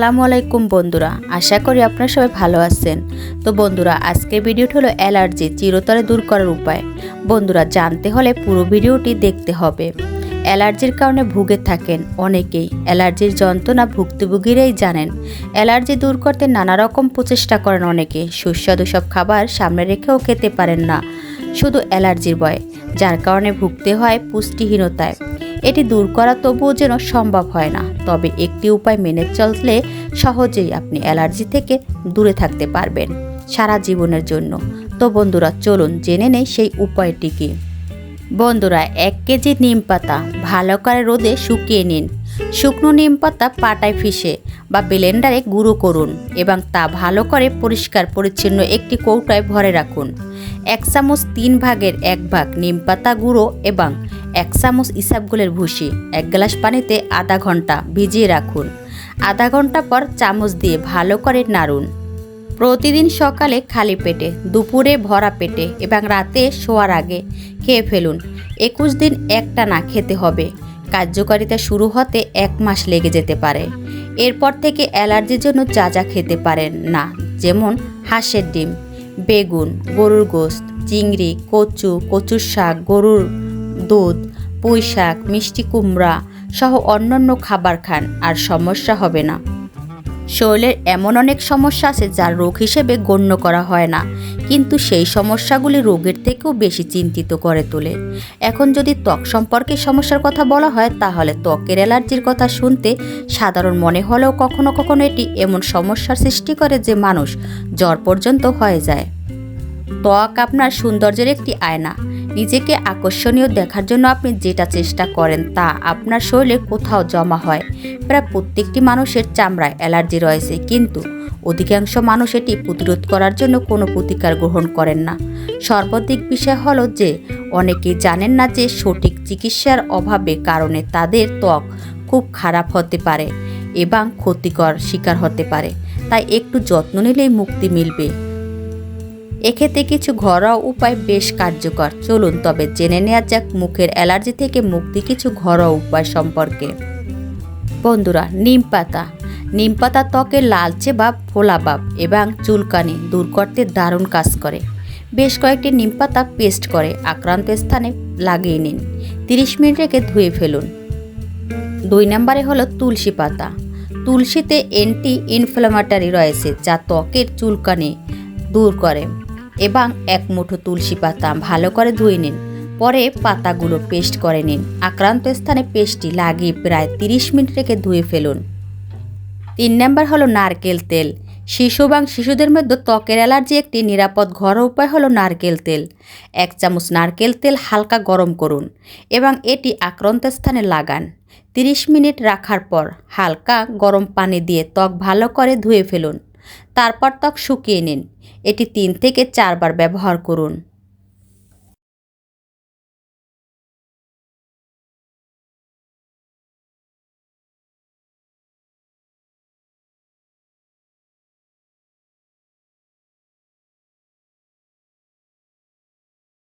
আসসালামু আলাইকুম বন্ধুরা, আশা করি আপনারা সবাই ভালো আছেন। তো বন্ধুরা আজকের ভিডিওটি হলো অ্যালার্জি, চিরতরে দূর করার উপায়। বন্ধুরা, জানতে হলে পুরো ভিডিওটি দেখতে হবে। অ্যালার্জির কারণে ভুগে থাকেন অনেকেই। অ্যালার্জির যন্ত্রণা ভুক্তভোগীরাই জানেন। অ্যালার্জি দূর করতে নানা রকম প্রচেষ্টা করেন অনেকে। সুস্বাদু সব খাবার সামনে রেখেও খেতে পারেন না। শুধু অ্যালার্জির ভয়, যার কারণে ভুগতে হয় পুষ্টিহীনতায়। এটি দূর করা তবুও যেন সম্ভব হয় না। তবে একটি উপায় মেনে চললে সহজেই আপনি অ্যালার্জি থেকে দূরে থাকতে পারবেন সারা জীবনের জন্য। তো বন্ধুরা, চলুন জেনে নেই সেই উপায়টি কি। বন্ধুরা, এক কেজি নিম পাতা ভালো করে রোদে শুকিয়ে নিন। শুকনো নিম পাতা পাটায় ফিসে বা ব্লেন্ডারে গুঁড়ো করুন এবং তা ভালো করে পরিষ্কার পরিচ্ছন্ন একটি কৌটায় ভরে রাখুন। এক চামচ তিন ভাগের এক ভাগ নিম পাতা গুঁড়ো এবং এক চামচ ইসাবগুলের ভুসি এক গ্লাস পানিতে আধা ঘণ্টা ভিজিয়ে রাখুন। আধা ঘণ্টা পর চামচ দিয়ে ভালো করে নাড়ুন। প্রতিদিন সকালে খালি পেটে, দুপুরে ভরা পেটে এবং রাতে শোয়ার আগে খেয়ে ফেলুন। একুশ দিন একটা না খেতে হবে। কার্যকারিতা শুরু হতে এক মাস লেগে যেতে পারে। এরপর থেকে অ্যালার্জির জন্য যা যা খেতে পারেন না, যেমন হাঁসের ডিম, বেগুন, গরুর গোস্ত, চিংড়ি, কচু, কচুর শাক, গরুর দুধ পুঁই শাক মিষ্টি কুমড়া সহ অন্যান্য খাবার খান আর সমস্যা হবে না। শরীরের এমন অনেক সমস্যা আছে যা রোগ হিসেবে গণ্য করা হয় না, কিন্তু সেই সমস্যাগুলি রোগের থেকেও বেশি চিন্তিত করে তোলে। এখন যদি ত্বক সম্পর্কে সমস্যার কথা বলা হয়, তাহলে ত্বকের অ্যালার্জির কথা শুনতে সাধারণ মনে হলেও কখনো কখনো এটি এমন সমস্যার সৃষ্টি করে যে মানুষ জ্বর পর্যন্ত হয়ে যায়। ত্বক আপনার সৌন্দর্যের একটি আয়না। নিজেকে আকর্ষণীয় দেখার জন্য আপনি যেটা চেষ্টা করেন তা আপনার শরীরে কোথাও জমা হয়। প্রায় প্রত্যেকটি মানুষের চামড়ায় অ্যালার্জি রয়েছে, কিন্তু অধিকাংশ মানুষ এটি প্রতিরোধ করার জন্য কোনো প্রতিকার গ্রহণ করেন না। সর্বাধিক বিষয় হলো যে, অনেকেই জানেন না যে সঠিক চিকিৎসার অভাবে কারণে তাদের ত্বক খুব খারাপ হতে পারে এবং ক্ষতিকর শিকার হতে পারে। তাই একটু যত্ন নিলেই মুক্তি মিলবে। এক্ষেত্রে কিছু ঘরোয়া উপায় বেশ কার্যকর। চলুন তবে জেনে নেওয়া যাক মুখের অ্যালার্জি থেকে মুক্তি কিছু ঘরোয়া উপায় সম্পর্কে। বন্ধুরা, নিম পাতা। নিম পাতা ত্বকে লালচে বা ফোলা ভাব এবং চুলকানি দূর করতে দারুণ কাজ করে। বেশ কয়েকটি নিম পাতা পেস্ট করে আক্রান্ত স্থানে লাগিয়ে নিন। তিরিশ মিনিট রেখে ধুয়ে ফেলুন। দুই নম্বরে হলো তুলসী পাতা। তুলসীতে অ্যান্টি ইনফ্লামেটারি রয়েছে যা ত্বকের চুলকানি দূর করে। এবং এক মুঠো তুলসী পাতা ভালো করে ধুয়ে নিন। পরে পাতাগুলো পেস্ট করে নিন। আক্রান্ত স্থানে পেস্টটি লাগিয়ে প্রায় তিরিশ মিনিট রেখে ধুয়ে ফেলুন। তিন নম্বর হলো নারকেল তেল। শিশু এবং শিশুদের মধ্যে ত্বকের অ্যালার্জি একটি নিরাপদ ঘরোয়া উপায় হলো নারকেল তেল। এক চামচ নারকেল তেল হালকা গরম করুন এবং এটি আক্রান্ত স্থানে লাগান। তিরিশ মিনিট রাখার পর হালকা গরম পানি দিয়ে ত্বক ভালো করে ধুয়ে ফেলুন। তারপর ত্বক শুকিয়ে নিন। এটি তিন থেকে চারবার ব্যবহার করুন।